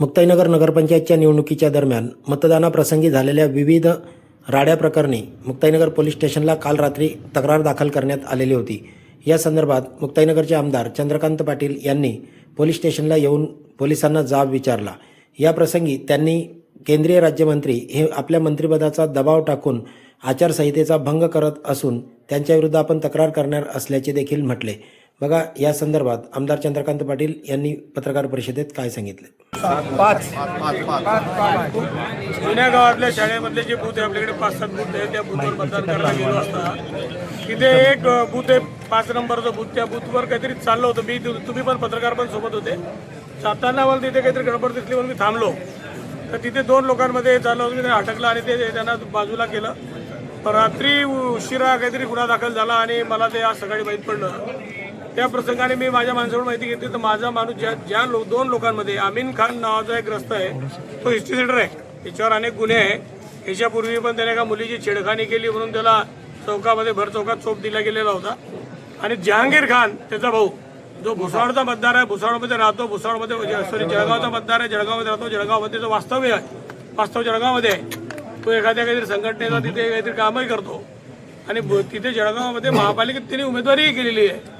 मुक्ताईनगर नगरपंचायतच्या निवडणुकीच्या दरम्यान मतदानाप्रसंगी झालेल्या विविध राड्या प्रकरणी मुक्ताईनगर पोलीस स्टेशनला काल रात्री तक्रार दाखल करण्यात आलेली होती. या संदर्भात मुक्ताईनगरचे आमदार चंद्रकांत पाटील यांनी पोलीस स्टेशनला येऊन पोलिसांना जाब विचारला. या प्रसंगी त्यांनी केंद्रीय राज्यमंत्री हे आपल्या मंत्रिपदाचा दबाव टाकून आचारसंहितेचा भंग करत असून त्यांच्याविरुद्ध आपण तक्रार करणार असल्याचे देखील म्हटले. बघा या संदर्भात आमदार चंद्रकांत पाटील यांनी पत्रकार परिषदेत काय सांगितले? पाच. जुन्या गावातल्या शाळेमधले जे बूथ आहे आपल्याकडे पाच सात बूथ आहे त्या बूथवर मतदान करायला गेलो असता. तिथे एक बूथ आहे पाच नंबरचं बूथ. त्या बूथवर काहीतरी चाललं होतं. मी तुम्ही पण पत्रकार पण सोबत होते. जाताना मला तिथे काहीतरी गडबड दिसली म्हणून मी थांबलो. तर तिथे दोन लोकांमध्ये चाललं होतं मी त्यांना अटकलं आणि ते त्यांना बाजूला केलं. रात्री उशिरा काहीतरी गुन्हा दाखल झाला आणि मला ते आज सकाळी माहीत पडलं. त्या प्रसंगाने मी माझ्या माणसाकडून माहिती घेतली. तर माझा माणूस ज्या ज्या लो, दोन लोकांमध्ये अमीन खान नावाचा एक ग्रस्त आहे. तो हिस्ट्री आहे. त्याच्यावर अनेक गुन्हे आहे. ह्याच्यापूर्वी पण त्याने एका मुलीची छेडखानी केली म्हणून त्याला चौकामध्ये भर चौकात चोप दिला गेलेला होता. आणि जहांगीर खान त्याचा भाऊ जो भुसावळचा मतदार आहे भुसावळमध्ये राहतो. भुसावळमध्ये म्हणजे, सॉरी जळगावचा मतदार आहे. जळगावमध्ये राहतो. जळगावमध्ये जो वास्तव्य आहे वास्तव जळगावमध्ये आहे. तो एखाद्या काहीतरी संघटनेचा तिथे काहीतरी कामही करतो. आणि तिथे जळगावमध्ये महापालिकेत त्यांनी उमेदवारीही केलेली आहे.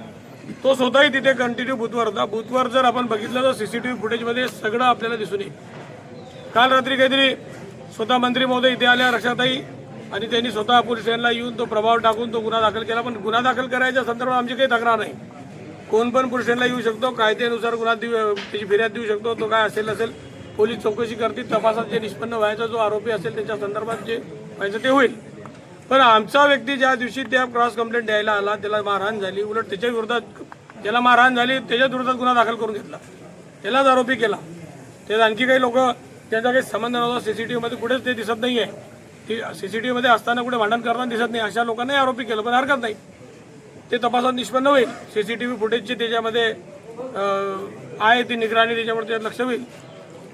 तो स्वतःही तिथे कंटिन्यू बुथवर होता. बुथवर जर आपण बघितलं तर सीसीटीव्ही फुटेजमध्ये सगळं आपल्याला दिसून येईल. काल रात्री काहीतरी स्वतः मंत्री महोदय इथे आल्या रक्षाताई आणि त्यांनी स्वतः पोलीस स्टेशनला येऊन तो प्रभाव टाकून तो गुन्हा दाखल केला. पण गुन्हा दाखल करायच्या संदर्भात आमची काही तक्रार नाही. कोण पण पोलीस स्टेशनला येऊ शकतो कायद्यानुसार गुन्हा देऊ त्याची फिर्याद देऊ शकतो तो काय असेल नसेल पोलीस चौकशी करतील तपासात जे निष्पन्न व्हायचा जो आरोपी असेल त्याच्या संदर्भात जे व्हायचं ते होईल. पण आमचा व्यक्ती ज्या दिवशी त्या क्रॉस कंप्लेंट द्यायला आला त्याला मारहाण झाली. उलट त्याच्या विरोधात त्याला मारहाण झाली त्याच्या विरोधात गुन्हा दाखल करून घेतला. त्यालाच आरोपी केला. त्यात आणखी काही लोक त्यांचा काही संबंध नव्हता. सीसीटीव्ही मध्ये कुठेच ते दिसत नाही आहे ती सी सी टी व्हीमध्ये असताना कुठे भांडण करताना दिसत नाही. अशा लोकांनाही आरोपी केलं पण हरकत नाही. ते तपासात निष्पन्न होईल. सी सी टी व्ही फुटेजची त्याच्यामध्ये आहे ती निगराणी त्याच्यावर त्यात लक्ष होईल.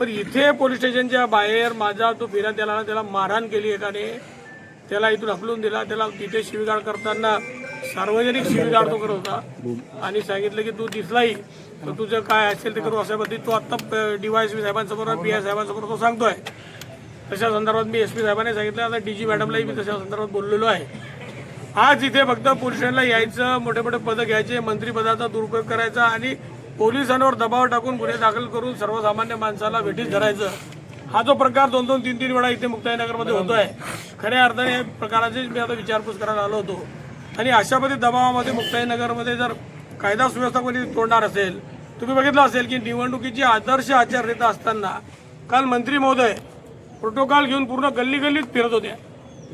पण इथे पोलीस स्टेशनच्या बाहेर माझा तो फिरा त्याला ना त्याला मारहाण केली एकाने. त्याला इथून हकलून दिला. त्याला तिथे शिवीगाळ करताना सार्वजनिक शिवीगाळ तो करत होता. आणि सांगितलं की तू दिसलाही तर तुझं काय असेल ते करू अशा पद्धतीत तो आत्ता डीवायएसपी साहेबांसमोर पी आय साहेबांसमोर तो सांगतोय. तशा संदर्भात मी एस पी साहेबांनी सांगितलं. आता डी जी मॅडमलाही मी तशा संदर्भात बोललेलो आहे. आज इथे फक्त पोलिसांना यायचं मोठे मोठे पदं घ्यायचे मंत्रिपदाचा दुरुपयोग करायचा आणि पोलिसांवर दबाव टाकून गुन्हे दाखल करून सर्वसामान्य माणसाला भेटीत धरायचं. हा जो प्रकार दोन दोन तीन तीन वेळा इथे मुक्ताईनगरमध्ये होतोय खऱ्या अर्थाने या प्रकाराची मी आता विचारपूस करायला आलो होतो. आणि अशा पद्धती दबावामध्ये मुक्ताईनगरमध्ये जर कायदा सुव्यवस्था कोणी तोडणार असेल तुम्ही बघितलं असेल की निवडणुकीची आदर्श आचारसंहिता असताना काल मंत्री महोदय प्रोटोकॉल घेऊन पूर्ण गल्ली गल्लीत फिरत होत्या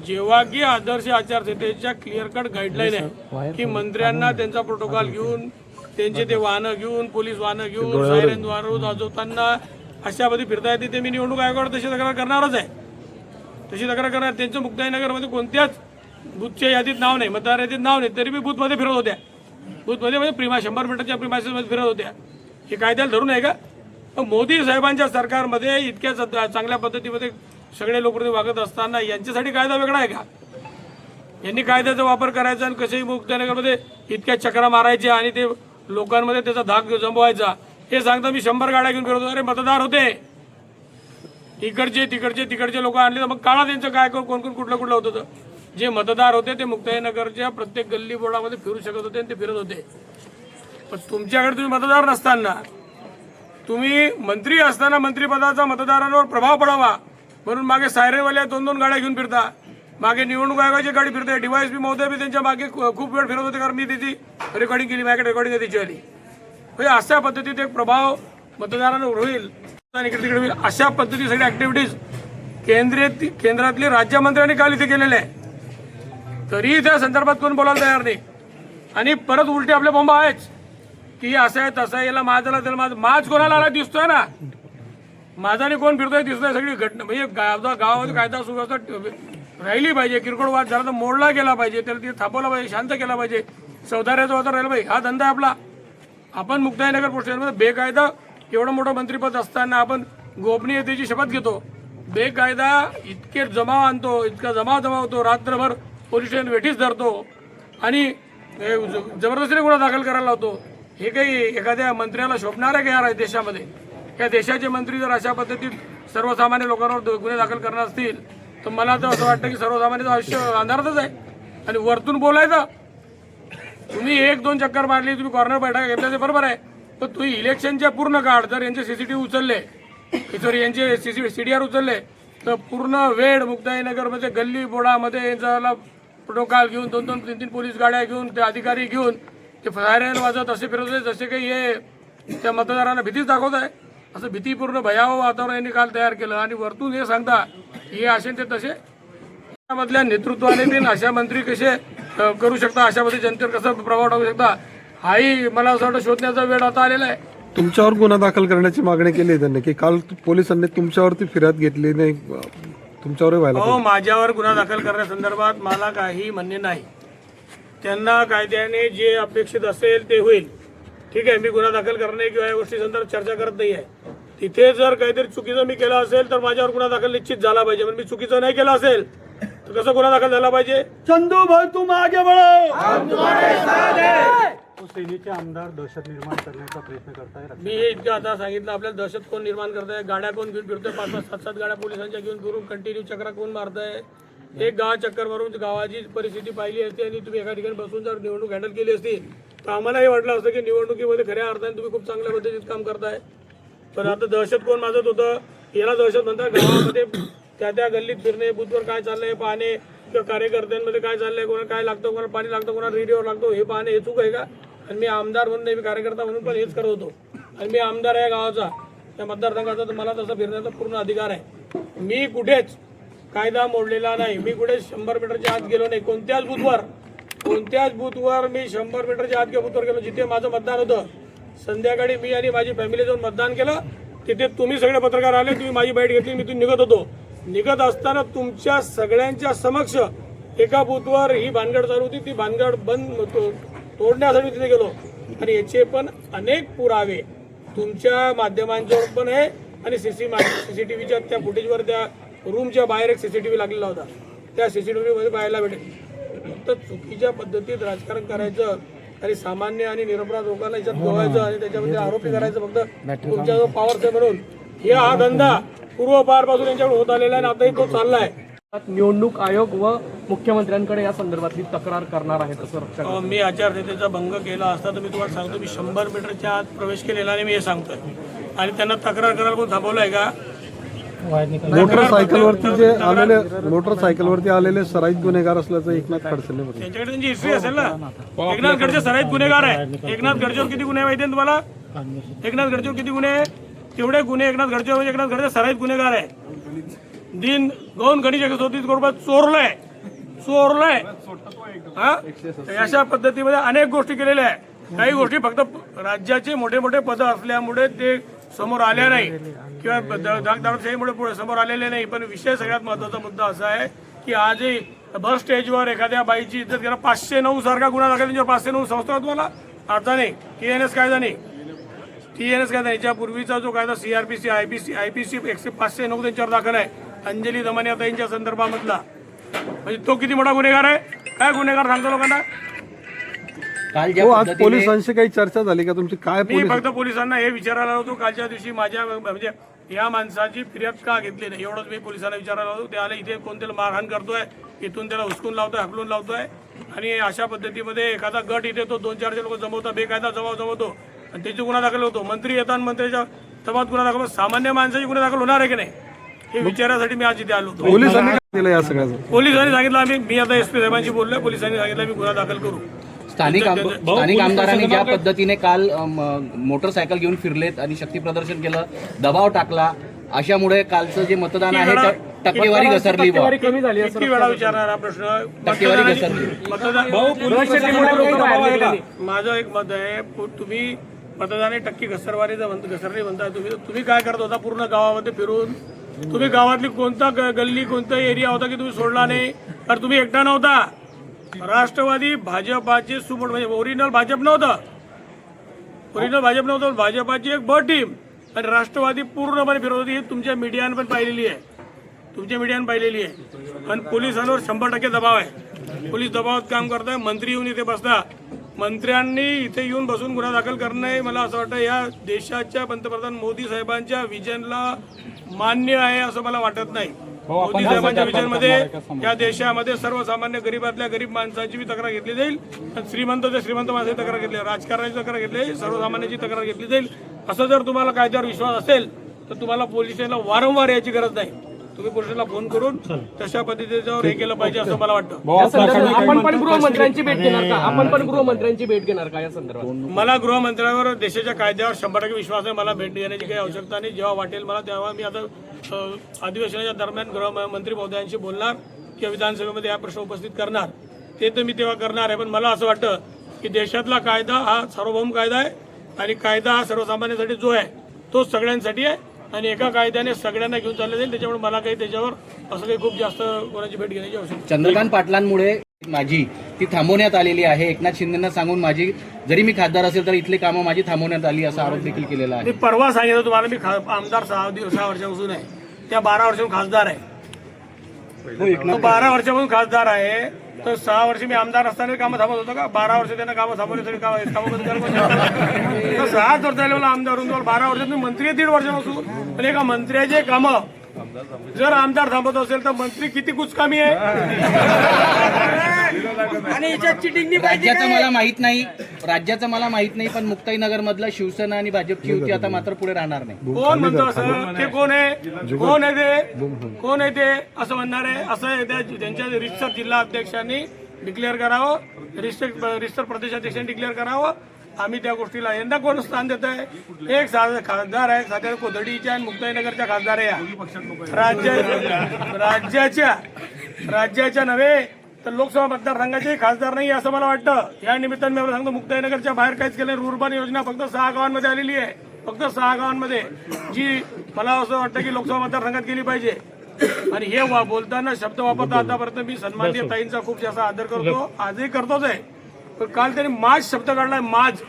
जेव्हा की आदर्श आचारसंहितेच्या क्लिअर कट गाईडलाईन आहे की मंत्र्यांना त्यांचा प्रोटोकॉल घेऊन त्यांचे ते वाहनं घेऊन पोलीस वाहनं घेऊन सायरन वाजव वाजवताना अशामध्ये फिरता येते ते मी निवडणूक आयोगाकडे तशी तक्रार करणारच आहे. तशी तक्रार करणार. त्यांचं मुक्ताईनगरमध्ये कोणत्याच बूथच्या यादीत नाव नाही मतदार यादीत नाव नाही तरी मी बूथमध्ये फिरत होत्या. बूथमध्ये म्हणजे प्रिमा शंभर मीटरच्या प्रिमासेसमध्ये फिरत होत्या. हे कायद्याला धरून आहे का? मोदी साहेबांच्या सरकारमध्ये इतक्या चांगल्या पद्धतीमध्ये सगळे लोक वागत असताना यांच्यासाठी कायदा वेगळा आहे का? यांनी कायद्याचा वापर करायचा आणि कसेही मुक्तनगरमध्ये इतक्या चक्रा मारायच्या आणि ते लोकांमध्ये त्याचा धाक जमवायचा. हे सांगता मी शंभर गाड्या घेऊन फिरत होतो. अरे मतदार होते. इकडचे तिकडचे तिकडचे लोक आणले तर मग काळा त्यांचं काय कोण कोण कोण कुठलं कुठलं होतं तर. जे मतदार होते ते मुक्ताईनगरच्या प्रत्येक गल्ली बोर्डामध्ये फिरू शकत होते आणि ते फिरत होते. पण तुमच्याकडे तुम्ही मतदार नसताना तुम्ही मंत्री असताना मंत्रिपदाचा मतदारांवर प्रभाव पडावा. म्हणून मागे सायरेवाल्या दोन दोन गाड्या घेऊन फिरता. मागे निवडणूक आयोगाची गाडी फिरते. डीवायएसपी महोदय बी त्यांच्या मागे खूप वेळ फिरत होते कारण मी त्याची रेकॉर्डिंग केली. माझ्याकडे रेकॉर्डिंग आहे त्याची आली म्हणजे अशा पद्धतीत एक प्रभाव मतदारांवर होईल. आणि इकडे तिकडे होईल अशा पद्धती सगळ्या ऍक्टिव्हिटीज केंद्रीय केंद्रातले राज्यमंत्र्यांनी काल इथे केलेल्या आहे तरीही त्या संदर्भात कोण बोलायला तयार नाही. आणि परत उलटी आपले बॉम्ब आहेच. की असं आहे तसं आहे याला माझाला त्याला माझ माझ कोणाला आला दिसतोय ना? माझाने कोण फिरतोय दिसतोय सगळी घटना म्हणजे गावचा गावामध्ये कायदा सुव्यवस्था राहिली पाहिजे. किरकोळ वाद झाला तर मोडला गेला पाहिजे. त्याला तिथे थांबवला पाहिजे शांत केला पाहिजे. चौधाऱ्याचा होता राहिला पाहिजे. हा धंदा आहे आपला. आपण मुक्ताईनगर पोस्ट बेकायदा एवढं मोठं मंत्रिपद असताना आपण गोपनीयतेची शपथ घेतो. बेकायदा इतके जमाव आणतो इतका जमाव जमावतो रात्रभर पोलीस स्टेशन वेठीच धरतो आणि ज- जबरदस्तीने गुन्हा दाखल करायला लावतो. हे काही एखाद्या मंत्र्याला शोभणार आहे का देशामध्ये? या देशाचे मंत्री जर अशा पद्धतीत सर्वसामान्य लोकांवर गुन्हे दाखल करणार असतील तर मला तर असं वाटतं की सर्वसामान्यांचं आयुष्य अंधारातच आहे. आणि वरतून बोलायचं तुम्ही एक दोन चक्कर मारली तुम्ही कॉर्नर बैठका घेतल्या ते बरोबर आहे. पण तुम्ही इलेक्शनच्या पूर्ण काळ जर यांचे सीसीटीव्ही उचलले सॉरी यांचे सीसी आर उचलले तर पूर्ण वेळ मुक्ताईनगरमध्ये गल्ली बोडामध्ये यांचा प्रोटोकॉल घेऊन दोन दोन तीन तीन पोलीस गाड्या घेऊन ते अधिकारी घेऊन ते फायरन वाजवत असे फिरत होते जसे काही हे त्या मतदारांना भीतीच दाखवत आहे. असं भीतीपूर्ण भयावह वातावरण यांनी काल तयार केलं. आणि वरतून हे सांगता की हे असे ते तसे. मधल्या नेतृत्वाने बिन अशा मंत्री कसे करू शकता. अशा मध्ये जनतेवर कसा प्रभाव टाकू शकता हाही मला असं वाटतं शोधण्याचा वेळ आता आलेला आहे. तुमच्यावर गुन्हा दाखल करण्याची मागणी केली आहे त्यांनी की काल पोलिसांनी तुमच्यावरती फिर्याद घेतली नाही तुमच्यावरही व्हायला हो माझ्यावर गुन्हा दाखल करण्यासंदर्भात मला काही म्हणणे नाही. त्यांना कायद्याने जे अपेक्षित असेल ते होईल. ठीक आहे मी गुन्हा दाखल करणे किंवा या गोष्टी संदर्भात चर्चा करत नाही आहे. तिथे जर काहीतरी चुकीचं मी केलं असेल तर माझ्यावर गुन्हा दाखल निश्चित झाला पाहिजे. पण मी चुकीचं नाही केलं असेल तर कसं गुन्हा दाखल झाला पाहिजे? चंदू भाई तुम आगे बढ़ो। सेनेचे आमदार दहशत निर्माण करण्याचा प्रयत्न करताय मी हे इतकं आता सांगितलं आपल्याला दहशत कोण निर्माण करताय? गाड्या कोण घेऊन फिरतोय? पाच पाच सात सात गाड्या पोलिसांच्या घेऊन फिरून कंटिन्यू चक्रा कोण मारताय? एक गाव चक्कर मारून गावाची परिस्थिती पाहिली असती आणि तुम्ही एका ठिकाणी बसून जर निवडणूक हँडल केली असती तर आम्हाला हे वाटलं असतं की निवडणुकीमध्ये खऱ्या अर्थाने तुम्ही खूप चांगल्या पद्धतीत काम करताय. पण आता दहशत कोण माजत होतं? याला दहशत म्हणतात गावामध्ये त्या त्या गल्लीत फिरणे बुथवर काय चाललंय पाहणे किंवा कार्यकर्त्यांमध्ये काय चाललंय कोणाला काय लागतं कोणाला पाणी लागतं कोणाला रेडिओ लागतो हे पाहणे हे चूक आहे का? आणि मी आमदार म्हणून नाही मी कार्यकर्ता म्हणून पण हेच करत होतो. आणि मी आमदार आहे गावाचा. त्या मतदारसंघाचा तर मला तसा फिरण्याचा पूर्ण अधिकार आहे. मी कुठेच कायदा मोडलेला नाही. मी कुठेच शंभर मीटरच्या आत गेलो नाही. कोणत्याच बूथवर कोणत्याच बूथवर मी शंभर मीटरच्या आत किंवा बूथवर गेलो. जिथे माझं मतदान होतं संध्याकाळी मी आणि माझी फॅमिली जाऊन मतदान केलं. तिथे तुम्ही सगळे पत्रकार आले तुम्ही माझी बाईट घेतली मी तिथून निघत होतो. निघत असताना तुमच्या सगळ्यांच्या समक्ष एका बूथवर ही भानगड चालू होती. ती भानगड बंद तो- तोडण्यासाठी तिथे गेलो. आणि याचे पण अनेक पुरावे तुमच्या माध्यमांच्यावर पण आहे आणि सीसी सीसीटीव्हीच्या त्या फुटेजवर त्या रूमच्या बाहेर एक सीसीटीव्ही लागलेला होता. त्या सीसीटीव्ही मध्ये पाहायला भेटेल. फक्त चुकीच्या पद्धतीत राजकारण करायचं आणि सामान्य आणि निरपराध लोकांना याच्यात गोवायचं आणि त्याच्यामध्ये आरोपी करायचं फक्त तुमच्या जो पॉवर आहे म्हणून. हे हा धंदा पूर्वपारपासून यांच्याकडे होत आलेला आहे आणि आताही तो चाललाय. निवडणूक आयोग व मुख्यमंत्र्यांकडे या संदर्भातली तक्रार करणार आहेत असं अ, मी आचारसंहितेचा भंग केला असता तर मी तुम्हाला सांगतो मी शंभर मीटरच्या आत प्रवेश केलेला आणि मी हे सांगतोय. आणि त्यांना तक्रार करायला कोण थांबवलंय का? मोटरसायकलवरती जे आलेले मोटरसायकलवरती आलेले सराईत गुन्हेगार असल्याचं एकनाथ खडसेंनी म्हटलं त्यांच्याकडे त्यांची हिस्ट्री असेल ना? एकनाथ गडचे सराईत गुन्हेगार आहे. एकनाथ गडचेवर किती गुन्हे माहिती आहे तुम्हाला? एकनाथ गडचेवर किती गुन्हे? आहे? तेवढे गुन्हे एकनाथ घडचे म्हणजे एकनाथ घडचे सराईत गुन्हेगार आहे. दिन दोन गणेश एकशे रुपये चोरलंय. चोरलंय. हा? अशा पद्धतीमध्ये अनेक गोष्टी केलेल्या आहे काही गोष्टी फक्त राज्याचे मोठे मोठे पद असल्यामुळे ते समोर आल्या नाही. किंवा दागदागशाहीमुळे पुढे समोर आलेले नाही. पण विषय सगळ्यात महत्त्वाचा मुद्दा असा आहे की आजही बस स्टेजवर एखाद्या बाईची इज्जत करा पाचशे नऊ सारखा गुन्हा दाखल त्यांच्यावर पाचशे नऊ संस्था तुम्हाला अर्थ नाही टी एन एस कायदा नाही. टी एन एस कायदा याच्या पूर्वीचा जो कायदा सीआरपीसी आयपीसी आयपीसी एकशे पाचशे नऊ त्यांच्यावर दाखल आहे. अंजली दमाने आता यांच्या संदर्भामधला. म्हणजे तो किती मोठा गुन्हेगार आहे? काय गुन्हेगार सांगतो लोकांना? हो आज पोलिसांशी काही चर्चा झाली का तुमची? काय मी फक्त पोलिसांना हे विचारायला होतो. कालच्या दिवशी माझ्या म्हणजे या माणसाची फिर्याद का घेतली नाही? एवढंच मी पोलिसांना विचारायला होतो. ते आले इथे कोणत्याला मारहाण करतोय? इथून त्याला हुसकून लावतोय हकलून लावतोय. आणि अशा पद्धतीमध्ये एखादा गट इथे तो दोन चारशे लोक जमवतो बेकायदा जबाब जमवतो. आणि त्याची गुन्हा दाखल होतो मंत्री येतात मंत्र्याच्या तबात गुन्हा दाखल. सामान्य माणसाची गुन्हा दाखल होणार आहे की नाही हे विचारासाठी मी आज इथे आलो होतो पोलिसांनी काय केलं या सगळ्याचं पोलिसांनी सांगितलं आम्ही मी आता एस पी साहेबांशी बोललोय पोलिसांनी सांगितलं मी गुन्हा दाखल करू स्थानिक आम- स्थानिक आमदारांनी ज्या पद्धतीने काल अम, मोटरसायकल घेऊन फिरलेत आणि शक्ती प्रदर्शन केलं दबाव टाकला अशामुळे कालचं जे मतदान आहे त्या टक्केवारी घसरली बुवा. टक्केवारी कमी झाली असं किती वेळा विचारणार हा प्रश्न टक्केवारी मतदानाची- घसरली. मतदान निघाली. माझं एक मत आहे पु- तुम्ही मतदाने टक्के घसरवारी जर म्हणता घसरली म्हणताय तुम्ही तुम्ही काय करत होता पूर्ण गावामध्ये फिरून? तुम्ही गावातली कोणता ग- गल्ली कोणता एरिया होता की तुम्ही सोडला नाही? तर तुम्ही एकटा नव्हता. राष्ट्रवादी भाजपाचे सुपट म्हणजे ओरिजिनल भाजप नव्हतं. ओरिजिनल भाजप नव्हतं भाजपाची एक ब टीम. आणि राष्ट्रवादी पूर्णपणे फिरत होती ही तुमच्या मीडियाने पण पाहिलेली आहे. तुमच्या मीडियाने पाहिलेली आहे. पण पोलिसांवर शंभर टक्के दबाव आहे. पोलीस दबावात काम करताय मंत्री येऊन इथे बसता. मंत्र्यांनी इथे येऊन बसून गुन्हा दाखल करणे मला असं वाटतं या देशाच्या पंतप्रधान मोदी साहेबांच्या विजनला मान्य आहे असं मला वाटत नाही. मोदी साहेबांच्या विजनमध्ये या देशामध्ये सर्वसामान्य गरीबातल्या गरीब माणसाची बी तक्रार घेतली जाईल आणि श्रीमंत ते श्रीमंत माणसाची तक्रार घेतली. राजकारणाची तक्रार घेतली जाईल सर्वसामान्याची तक्रार घेतली जाईल. असं जर तुम्हाला कायद्यावर विश्वास असेल तर तुम्हाला पोलीस स्टेशनला वारंवार याची गरज नाही. तुम्ही पोलिसांना फोन करून तशा पद्धतीच्यावर हे केलं पाहिजे असं मला वाटतं. आपण पण गृहमंत्र्यांची भेट घेणार का? आपण पण गृहमंत्र्यांची भेट घेणार का या संदर्भात? मला गृहमंत्र्यावर देशाच्या कायद्यावर शंभर टक्के विश्वास आहे. मला भेट देण्याची काही आवश्यकता नाही. जेव्हा वाटेल मला तेव्हा मी आता अधिवेशनाच्या दरम्यान गृहमंत्री महोदयांशी बोलणार किंवा विधानसभेमध्ये हा प्रश्न उपस्थित करणार. ते तर मी तेव्हा करणार आहे. पण मला असं वाटतं की देशातला कायदा हा सार्वभौम कायदा आहे आणि कायदा हा सर्वसामान्यांसाठी जो आहे तो सगळ्यांसाठी आहे. आणि एका कायद्याने सगळ्यांना घेऊन चाललं जाईल. त्याच्यामुळे मला काही त्याच्यावर असं काही खूप जास्त कोणाची भेट घेण्याची आवश्यकता चंद्रकांत पाटलांमुळे माझी ती थांबवण्यात आलेली आहे. एकनाथ शिंदेना सांगून माझी जरी मी खासदार असेल तर इथली कामं माझी थांबवण्यात आली असा आरोप देखील केलेला आहे. मी परवा सांगितलं तुम्हाला मी खा- आमदार सहा दिवस सहा वर्षापासून आहे. त्या बारा वर्षापासून खासदार आहे. तो बारा वर्षापासून खासदार आहे. तर सहा वर्ष मी आमदार असताना कामं थांबत होतो का? बारा वर्ष त्यांना कामं थांबवण्यासाठी कामं कामं बंद करायला? तर सहाच वर्ष झाले मला आमदार होऊन बारा वर्षात मी मंत्री आहे दीड वर्षापासून. पण एका मंत्र्याचे कामं. जर आमदार थांबत असेल तर मंत्री किती कुचकामी आहे? आणि याच्यात चिटिंग राज्याचं मला माहीत नाही. राज्याचं मला माहीत नाही पण मुक्ताईनगर मधला शिवसेना आणि भाजपची युती आता मात्र पुढे राहणार नाही. कोण म्हणतो असं? ते कोण आहे? कोण आहे ते? कोण आहे ते? असं म्हणणार आहे? असं आहे त्या त्यांच्या रिस्टर जिल्हा अध्यक्षांनी डिक्लेअर करावं. रिस्टर रिस्टर प्रदेशाध्यक्षांनी डिक्लेअर करावं. आम्ही त्या गोष्टीला यंदा कोण स्थान देत आहे एक खासदार आहे साधारण कोथडीच्या आणि मुक्ताईनगरच्या खासदार आहे या. राज्या राज्याच्या राज्याच्या नव्हे तर लोकसभा मतदारसंघाचे खासदार नाही असं मला वाटतं. या निमित्ताने मी सांगतो मुक्ताईनगरच्या बाहेर काहीच केलं. रुर्बन योजना फक्त सहा गावांमध्ये आलेली आहे. फक्त सहा गावांमध्ये जी मला असं वाटतं की लोकसभा मतदारसंघात गेली पाहिजे. आणि हे बोलताना शब्द वापरता आतापर्यंत मी सन्माननीय ताईंचा खूप जास्त आदर करतो. आजही करतोच आहे. पण काल त्यांनी माज शब्द काढलाय माज.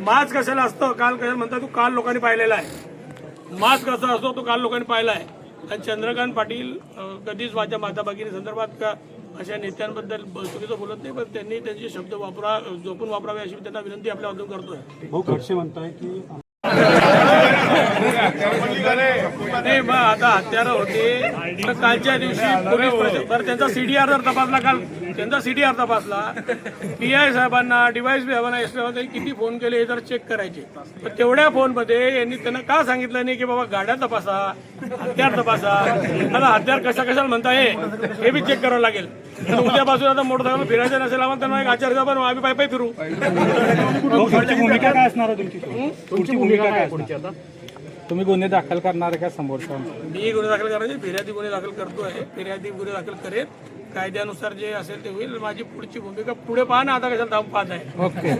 माज कशाला असतं? काल कशाला म्हणतात तू काल लोकांनी पाहिलेला आहे. माज कसा असतो? तो काल लोकांनी पाहिला आहे. आणि चंद्रकांत पाटील कधीच माझ्या माता भगिनी संदर्भात का अशा नेत्यांबद्दल चुकीचं बोलत नाही पण त्यांनी त्यांचे शब्द वापरा जोपून वापरावे अशी त्यांना विनंती आपल्या हातून करतोय. भाऊ खडसे म्हणताय की नाही मग आता हत्यारं होते. तर कालच्या दिवशी पोलीस बरं त्यांचा सीडीआर जर तपासला काल त्यांचा सीडीआर तपासला. पी आय साहेबांना डिवाईस साहेबांना एस साहेबांना किती फोन केले हे जर चेक करायचे. पण तेवढ्या फोनमध्ये यांनी त्यांना का सांगितलं नाही की बाबा गाड्या तपासा हत्यार तपासा? आता हत्यार कशा कशाला म्हणता हे? हे बी चेक करावं लागेल. उद्यापासून आता मोटरसायकल फिरायचं नसेल आम्हाला त्यांना एक आचार पण आम्ही पाय पाय फिरू. भूमिका काय असणार तुमची? तुमची भूमिका काय पुढची आता तुम्ही गुन्हे दाखल करणार आहे का समोरच्या मी गुन्हे दाखल करायचे फिर्यादी गुन्हे दाखल करतोय. फिर्यादी गुन्हे दाखल करेल कायद्यानुसार जे असेल ते होईल. माझी पुढची भूमिका पुढे पहा ना आता कशाला थांब पाहत आहे